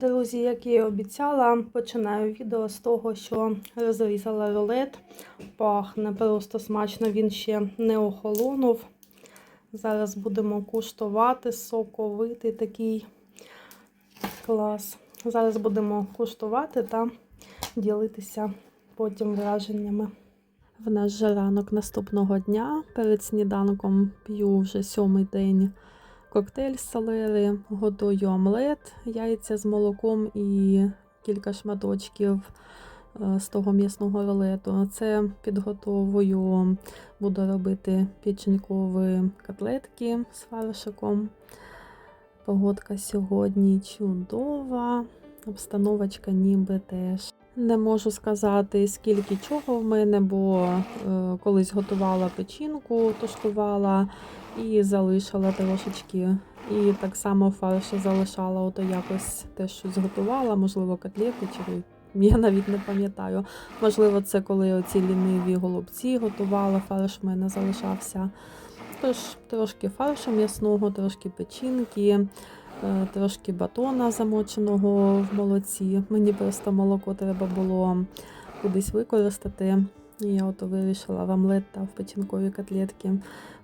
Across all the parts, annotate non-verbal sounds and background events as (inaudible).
Друзі, як я і обіцяла, починаю відео з того, що розрізала рулет. Пахне просто смачно, він ще не охолонув. Зараз будемо куштувати соковитий такий клас. Зараз будемо куштувати та ділитися потім враженнями. В нас же ранок наступного дня. Перед сніданком п'ю вже сьомий день коктейль з селери, готую омлет, яйця з молоком і кілька шматочків е, з того м'ясного рулету. Це підготовую, буду робити печенькові котлетки з фаршиком. Погодка сьогодні чудова, обстановочка ніби теж. Не можу сказати, скільки чого в мене, бо е, колись готувала печінку, тушкувала і залишила трошечки. І так само фарш залишала, ото якось теж щось готувала, можливо, котлети чи я навіть не пам'ятаю. Можливо, це коли оці ліниві голубці готувала, фарш в мене залишався. Тож трошки фаршу м'ясного, трошки печінки, трошки батона замоченого в молоці. Мені просто молоко треба було кудись використати. І я ото вирішила в омлет та в печінкові котлетки.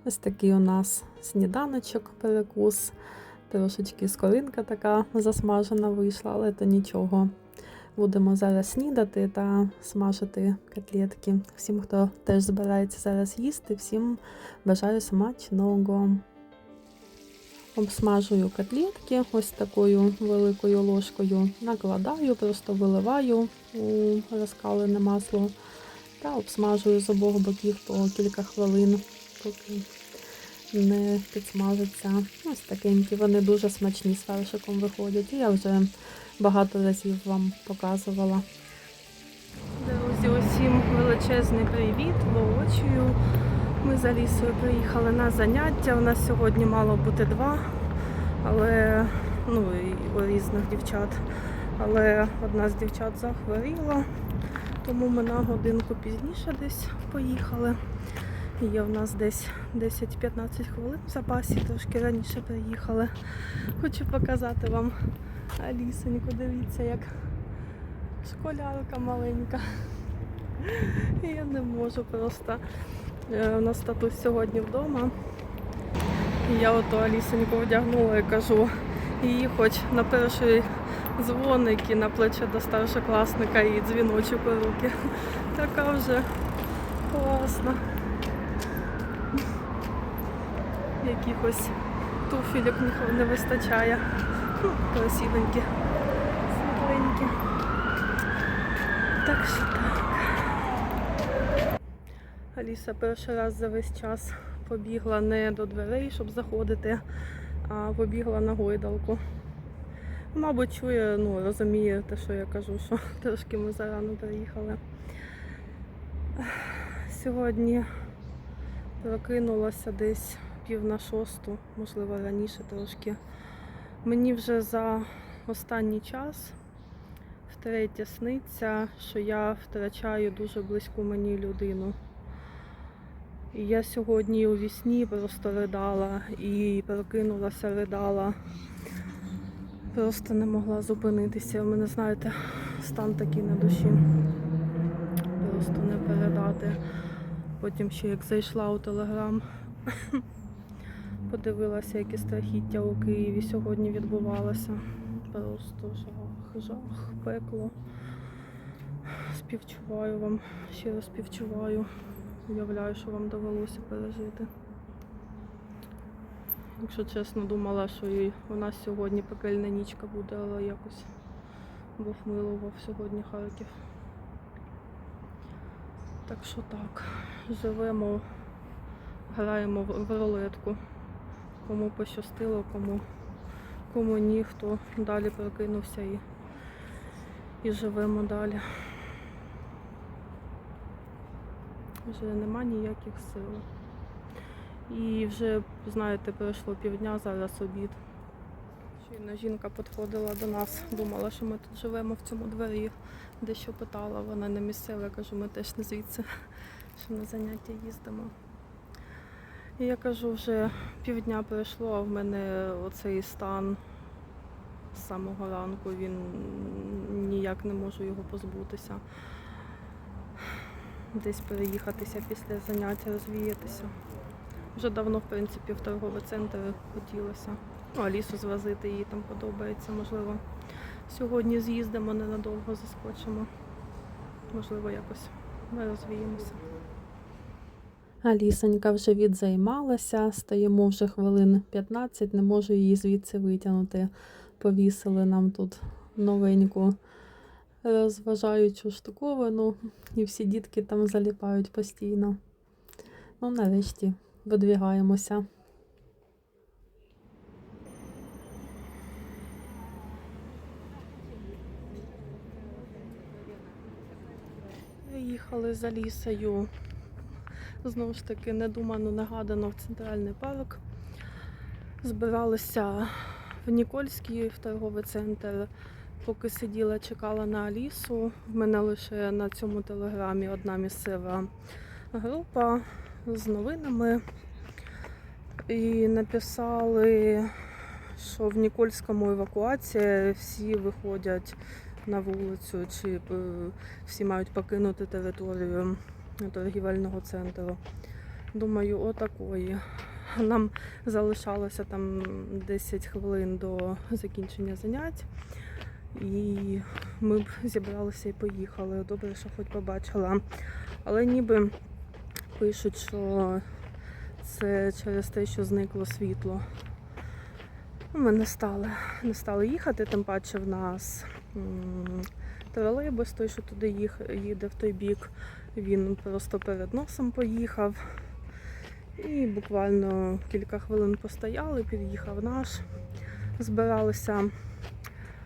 Ось такий у нас сніданочок, перекус. Трошечки скоринка така засмажена вийшла, але то нічого. Будемо зараз снідати та смажити котлетки. Всім, хто теж збирається зараз їсти, всім бажаю смачного. Обсмажую котлетки ось такою великою ложкою. Накладаю, просто виливаю у розкалене масло та обсмажую з обох боків по кілька хвилин, поки не підсмажаться. Ось такенькі. Вони дуже смачні з фаршиком виходять. І я вже багато разів вам показувала. Друзі, усім величезний привіт, воочію. Ми за лісою приїхали на заняття. У нас сьогодні мало бути два, але ну і у різних дівчат. Але одна з дівчат захворіла, тому ми на годинку пізніше десь поїхали. Є в нас десь 10-15 хвилин в запасі, трошки раніше приїхали. Хочу показати вам Алісоньку, дивіться, як школярка маленька. Я не можу просто. Е, У нас татусь сьогодні вдома. І я ото Алісоньку одягнула і кажу, її хоч на перший дзвоник і на плече до старшокласника і дзвіночок у руки. (laughs) Така вже класна. Якихось туфелек не вистачає. Красивенькі, світленькі. Так що так. Аліса перший раз за весь час побігла не до дверей, щоб заходити, а побігла на гойдалку. Мабуть, чує, ну, розуміє те, що я кажу, що (laughs) трошки ми зарано приїхали. Сьогодні прокинулася десь пів на шосту, можливо, раніше трошки. Мені вже за останній час втретє сниться, що я втрачаю дуже близьку мені людину. І я сьогодні у вісні просто ридала і прокинулася, ридала. Просто не могла зупинитися. У мене, знаєте, стан такий на душі. Просто не передати. Потім ще як зайшла у телеграм, (coughs) подивилася, які страхіття у Києві сьогодні відбувалося. Просто жах, жах, пекло. Співчуваю вам, щиро співчуваю. Уявляю, що вам довелося пережити. Якщо чесно, думала, що і у нас сьогодні пекельна нічка буде, але якось Бог милував сьогодні Харків. Так що так, живемо, граємо в рулетку. Кому пощастило, кому, кому ні, хто далі прокинувся і, і живемо далі. Вже нема ніяких сил. І вже, знаєте, пройшло півдня, зараз обід. Щойно жінка підходила до нас, думала, що ми тут живемо в цьому дворі, дещо питала, вона не місцева, я кажу, ми теж не звідси, (laughs) що на заняття їздимо. І я кажу, вже півдня пройшло, а в мене оцей стан з самого ранку. Він ніяк не можу його позбутися. Десь переїхатися після заняття, розвіятися. Вже давно, в принципі, в торговий центр хотілося. Ну, Алісу звозити, їй там подобається. Можливо, сьогодні з'їздимо ненадовго, заскочимо. Можливо, якось ми розвіємося. Алісонька вже відзаймалася, стоїмо вже хвилин 15, не можу її звідси витягнути. Повісили нам тут новеньку розважаючу штуковину, і всі дітки там заліпають постійно. Ну, нарешті видвігаємося. Їхали за лісою. Знову ж таки, недумано нагадано в центральний парк. Збиралися в Нікольський в торговий центр. Поки сиділа, чекала на Алісу. В мене лише на цьому телеграмі одна місцева група з новинами. І написали, що в Нікольському евакуація всі виходять на вулицю, чи е, всі мають покинути територію торгівельного центру. Думаю, отакої. Нам залишалося там 10 хвилин до закінчення занять. І ми б зібралися і поїхали. Добре, що хоч побачила. Але ніби пишуть, що це через те, що зникло світло. Ну, Ми не стали, не стали їхати, тим паче в нас тролейбус, той, що туди їх, їде в той бік, він просто перед носом поїхав. І буквально кілька хвилин постояли, під'їхав наш. Збиралися.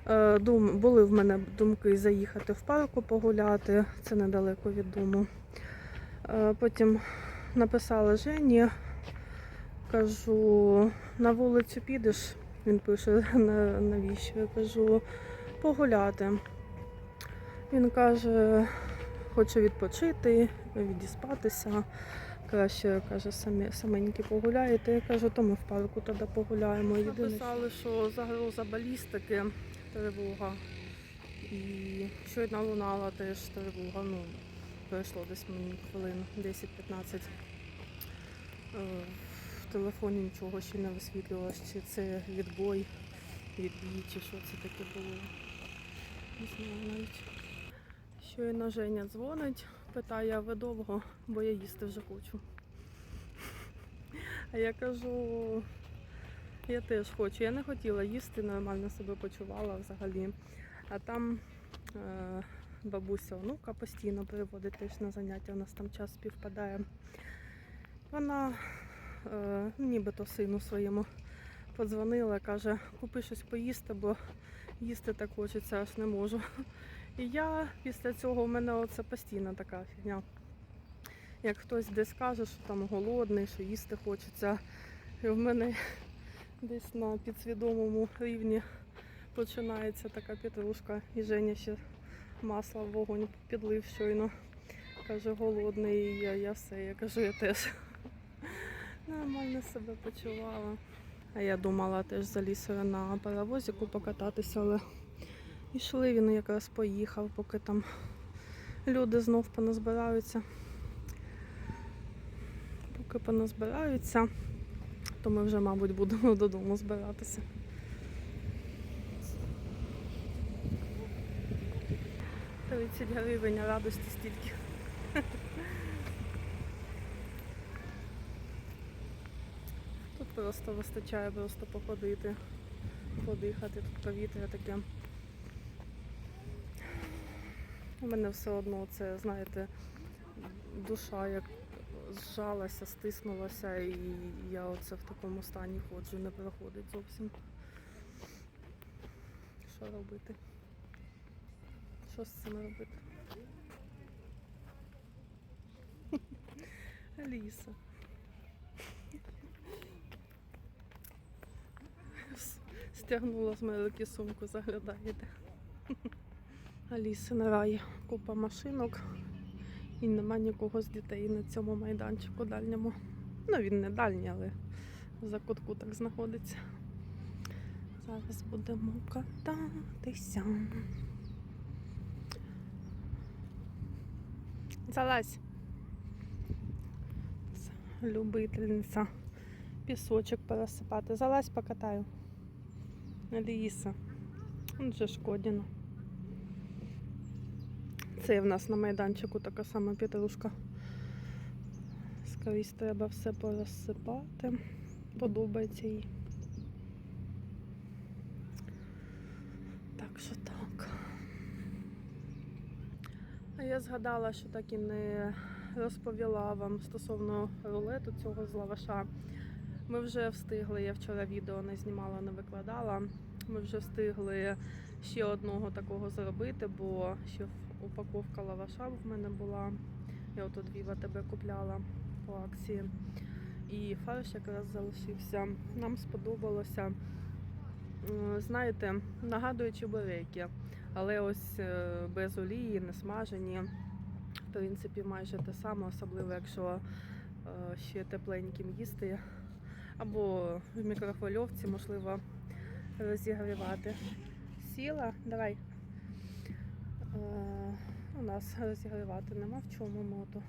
Е, Дум, були в мене думки заїхати в парку погуляти, це недалеко від дому. Е, Потім написала Жені, кажу, на вулицю підеш. Він пише, навіщо? Я кажу, погуляти. Він каже, хочу відпочити, відіспатися. Краще каже, самі саменькі погуляєте. Я кажу, то ми в парку тоді погуляємо. Єдине, Написали, що загроза балістики, тривога. І щойно лунала теж тривога. Ну, пройшло десь мені хвилин 10-15. Е, В телефоні нічого ще не висвітлювалося, чи це відбой, відбій, чи що це таке було. Не знаю навіть. Щойно Женя дзвонить, питає, ви довго, бо я їсти вже хочу. (laughs) А я кажу, я теж хочу. Я не хотіла їсти, нормально себе почувала взагалі. А там е, бабуся онука постійно приводить теж на заняття, у нас там час співпадає. Вона е, нібито сину своєму подзвонила, каже, купи щось поїсти, бо їсти так хочеться, аж не можу. І я після цього в мене оце постійна така фігня. Як хтось десь каже, що там голодний, що їсти хочеться. І в мене десь на підсвідомому рівні починається така петрушка. І Женя ще масло в вогонь підлив щойно. Каже, голодний, я, я все. Я кажу, я теж нормально себе почувала. А я думала теж за лісою на паровозику покататися, але йшли, він якраз поїхав, поки там люди знов поназбираються. Поки поназбираються, то ми вже, мабуть, будемо (laughs) додому збиратися. Тридцять гривень, радості стільки. (laughs) Тут просто вистачає просто походити, подихати, тут повітря таке. У мене все одно це, знаєте, душа як зжалася, стиснулася, і я оце в такому стані ходжу, не проходить зовсім. Що робити? Що з цим робити? Аліса. Стягнула з руки сумку, заглядаєте. Аліси на раї. Купа машинок. І нема нікого з дітей на цьому майданчику дальньому. Ну, він не дальній, але за кутку так знаходиться. Зараз будемо кататися. Залазь. Любительниця пісочок пересипати. Залазь покатаю. Аліса. Он же шкодіно. Це в нас на майданчику така сама петрушка. Скоріше треба все порозсипати. Подобається їй. Так що так. А я згадала, що так і не розповіла вам стосовно рулету цього з лаваша. Ми вже встигли, я вчора відео не знімала, не викладала. Ми вже встигли ще одного такого зробити, бо ще упаковка лаваша в мене була. Я ото дві в купляла по акції. І фарш якраз залишився. Нам сподобалося. Е, Знаєте, нагадує чебуреки, але ось е, без олії, не смажені. В принципі, майже те саме, особливо якщо е, ще тепленьким їсти. Або в мікрохвильовці, можливо, розігрівати. Сіла, давай. Е, у нас розігрівати нема в чому моту.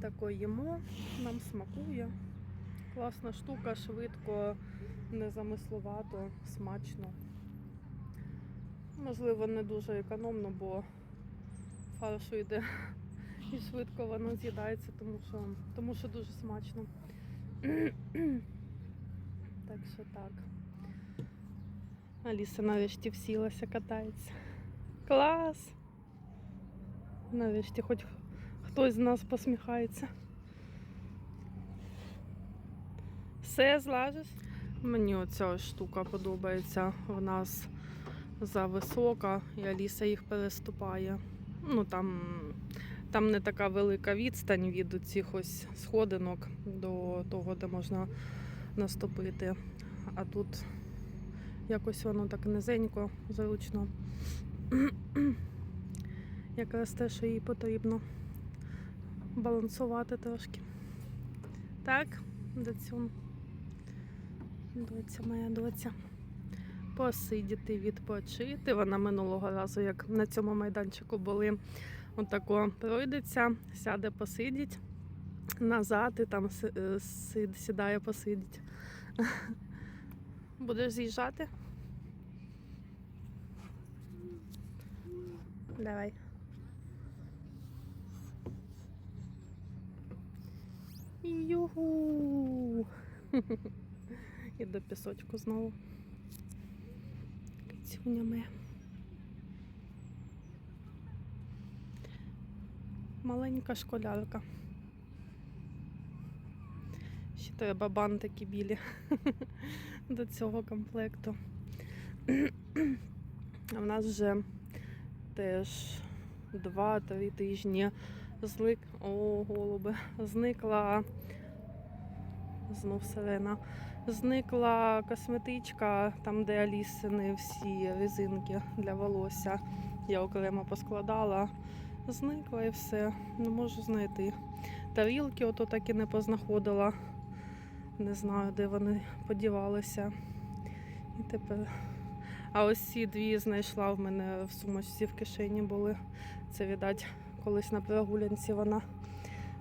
Тако їмо, нам смакує. Класна штука, швидко, незамисловато, смачно. Можливо, не дуже економно, бо фаршу йде і швидко воно з'їдається, тому що, тому що дуже смачно. Так що так. Аліса нарешті всілася, катається. Клас! Нарешті хоч хтось з нас посміхається. Все злажиш? Мені оця штука подобається. В нас зависока, і Аліса їх переступає. Ну там, там не така велика відстань від цих ось сходинок до того, де можна наступити. А тут якось воно так низенько, зручно. (clears throat) Якраз те, що їй потрібно балансувати трошки. Так, доцю. Доця моя доця. Посидіти, відпочити. Вона минулого разу, як на цьому майданчику були, отако пройдеться, сяде, посидіть, назад і там е, сідає, посидіть. (laughs) Будеш з'їжджати? Давай. Югу. (laughs) І до пісочку знову. Кицюня моя. Маленька школярка. Ще треба бантики білі (laughs) до цього комплекту. (clears throat) А в нас вже теж 2-3 тижні злик. О, голуби. Зникла знов сирена. Зникла косметичка, там, де Алісини всі резинки для волосся. Я окремо поскладала. Зникла і все. Не можу знайти. Тарілки ото так і не познаходила. Не знаю, де вони подівалися. І тепер. А ось ці дві знайшла в мене в сумочці в кишені були. Це, віддать, колись на прогулянці вона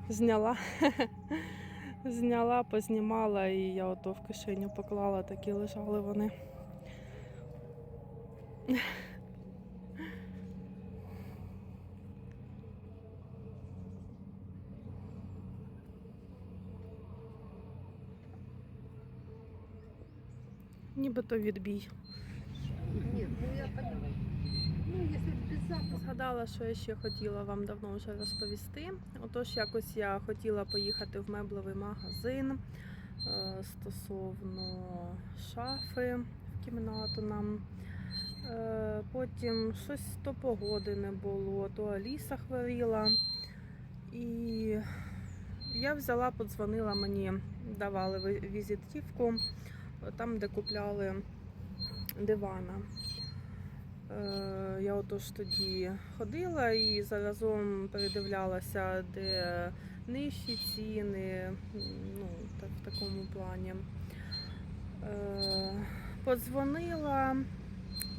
зняла. (laughs) Зняла, познімала і я ото в кишеню поклала, такі лежали вони. (laughs) Нібито відбій. Нет, ну я понимаю. Ну, если без запаха. Згадала, що я ще хотіла вам давно вже розповісти. Отож, якось я хотіла поїхати в меблевий магазин е, стосовно шафи в кімнату нам. Е, Потім щось то погоди не було, то Аліса хворіла. І я взяла, подзвонила мені, давали візитівку там, де купляли дивана. Е, Я отож тоді ходила і заразом передивлялася, де нижчі ціни, ну, так, в такому плані. Е, Подзвонила.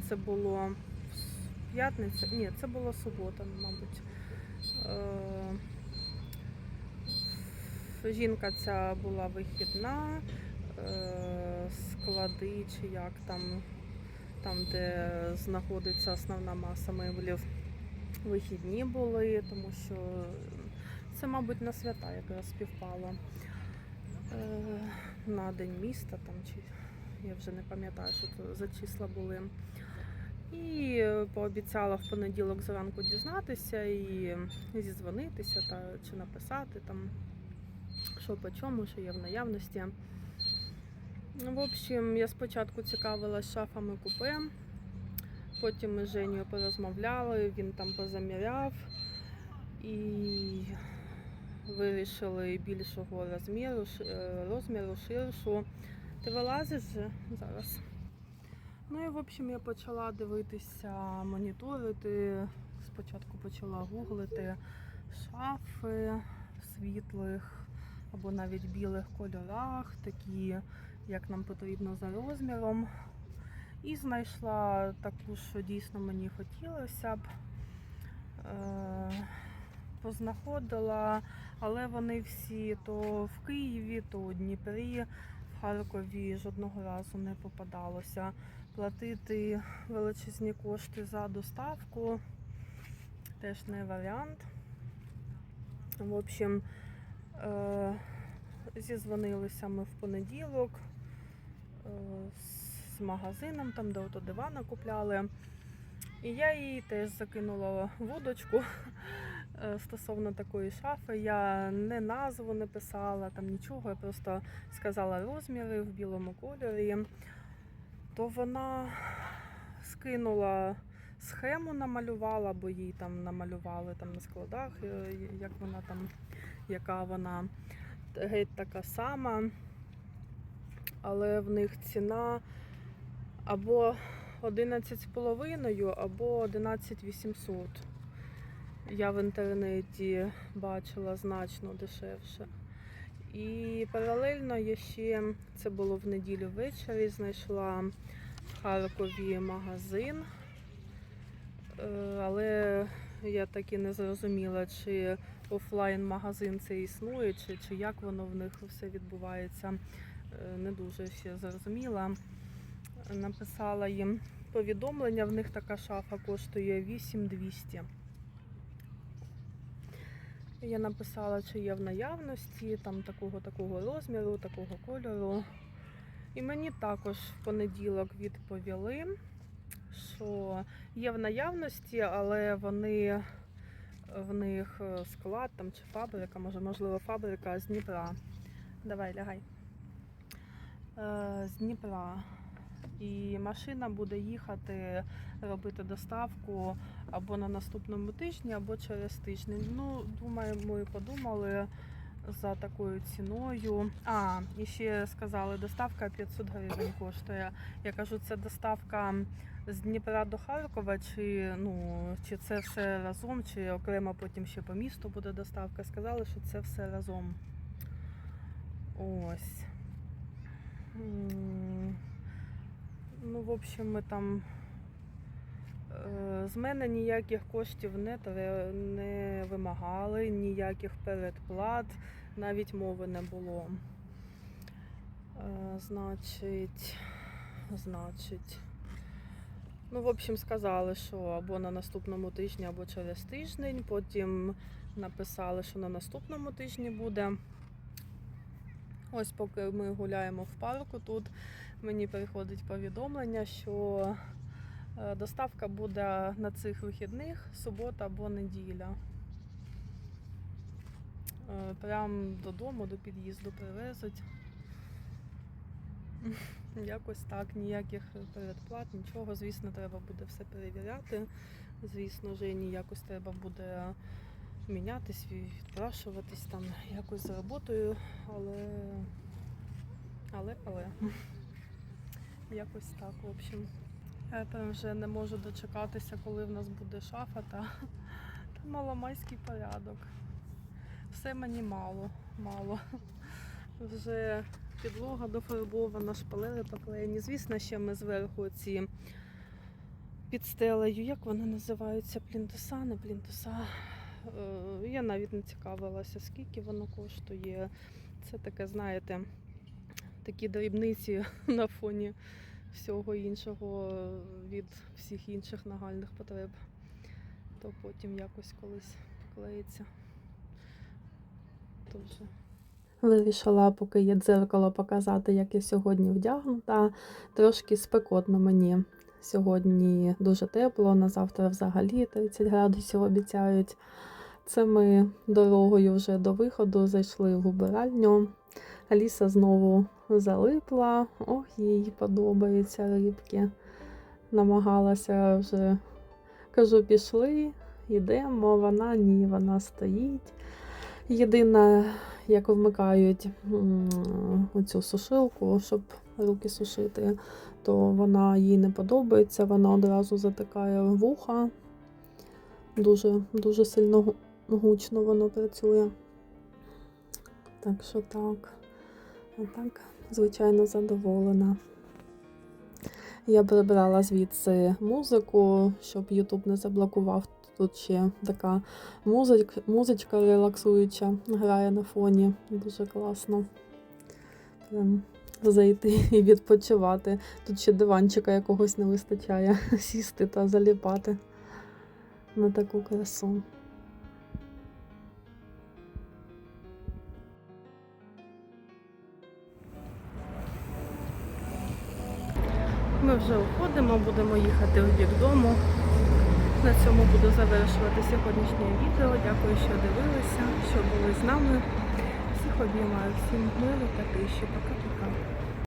Це було п'ятниця. Ні, це була субота, мабуть. Е, Жінка ця була вихідна, склади чи як там, там, де знаходиться основна маса меблів, вихідні були, тому що це, мабуть, на свята якраз співпало. Е, На день міста там чи я вже не пам'ятаю, що це за числа були. І пообіцяла в понеділок зранку дізнатися і зізвонитися та чи написати там, що по чому, що є в наявності. В общем, я спочатку цікавилась шафами купе, потім ми з Женєю порозмовляли, він там позаміряв і вирішили більшого розміру, е, розміру, ширшу. Ти вилазиш же зараз? Ну і в общем я почала дивитися, моніторити. Спочатку почала гуглити шафи в світлих або навіть білих кольорах, такі, як нам потрібно за розміром. І знайшла таку, що дійсно мені хотілося б. Е, познаходила, але вони всі то в Києві, то у Дніпрі, в Харкові жодного разу не попадалося. Платити величезні кошти за доставку теж не варіант. В общем, е, зізвонилися ми в понеділок з магазином, там де ото дивана купляли. І я їй теж закинула вудочку е, стосовно такої шафи. Я не назву не писала, там нічого, я просто сказала розміри в білому кольорі. То вона скинула схему, намалювала, бо їй там намалювали там на складах, е, як вона там, яка вона геть така сама. Але в них ціна або 11,5 або 11800. Я в інтернеті бачила значно дешевше. І паралельно я ще, це було в неділю ввечері, знайшла в Харкові магазин. Е, Але я так і не зрозуміла, чи офлайн-магазин це існує, чи, чи як воно в них все відбувається. Е, Не дуже ще зрозуміла. Написала їм повідомлення, в них така шафа коштує 8200. Я написала, чи є в наявності, там такого такого розміру, такого кольору. І мені також в понеділок відповіли, що є в наявності, але вони в них е, склад там чи фабрика, може, можливо, фабрика з Дніпра. Давай, лягай. Е, З Дніпра. І машина буде їхати робити доставку або на наступному тижні, або через тиждень. Ну, думаю, ми подумали за такою ціною. А, і ще сказали, доставка 500 гривень коштує. Я кажу, це доставка з Дніпра до Харкова, чи, ну, чи це все разом, чи окремо потім ще по місту буде доставка. Сказали, що це все разом. Ось. Ну, в общем, ми там. е, З мене ніяких коштів не, не вимагали, ніяких передплат, навіть мови не було. Е, Значить, значить. Ну, в общем, сказали, що або на наступному тижні, або через тиждень. Потім написали, що на наступному тижні буде. Ось поки ми гуляємо в парку, тут мені приходить повідомлення, що е, доставка буде на цих вихідних субота або неділя. Е, Прям додому, до під'їзду привезуть. (laughs) Якось так, ніяких передплат, нічого. Звісно, треба буде все перевіряти. Звісно, Жені якось треба буде мінятись, відпрашуватись там якось з роботою, але. Але, але. (laughs) Якось так, в общем. Я прям вже не можу дочекатися, коли в нас буде шафа та, та маломайський порядок. Все мені мало, мало. Вже підлога дофарбована, шпалери поклеєні. Звісно, ще ми зверху ці під стелею, як вони називаються? Плінтуса, не плінтуса. Е, Я навіть не цікавилася, скільки воно коштує. Це таке, знаєте, такі дрібниці (laughs) на фоні всього іншого е, від всіх інших нагальних потреб. То потім якось колись поклеїться. Дуже. Вирішила, поки є дзеркало, показати, як я сьогодні вдягнута. Трошки спекотно мені. Сьогодні дуже тепло, на завтра взагалі 30 градусів обіцяють. Це ми дорогою вже до виходу зайшли в убиральню. Аліса знову залипла. Ох, їй подобаються рибки. Намагалася вже кажу, пішли, йдемо. Вона ні, вона стоїть. Єдине, як вмикають оцю сушилку, щоб руки сушити, то вона їй не подобається, вона одразу затикає вуха. Дуже, дуже сильно гучно воно працює. Так що так. А так, звичайно, задоволена. Я прибрала звідси музику, щоб YouTube не заблокував. Тут ще така музик, музичка релаксуюча грає на фоні. Дуже класно. Прям зайти і відпочивати. Тут ще диванчика якогось не вистачає (laughs) сісти та заліпати на таку красу. Ми вже уходимо, будемо їхати в бік дому. На цьому буду завершувати сьогоднішнє відео. Дякую, що дивилися, що були з нами. Всіх обіймаю, всім миру та тиші. Пока.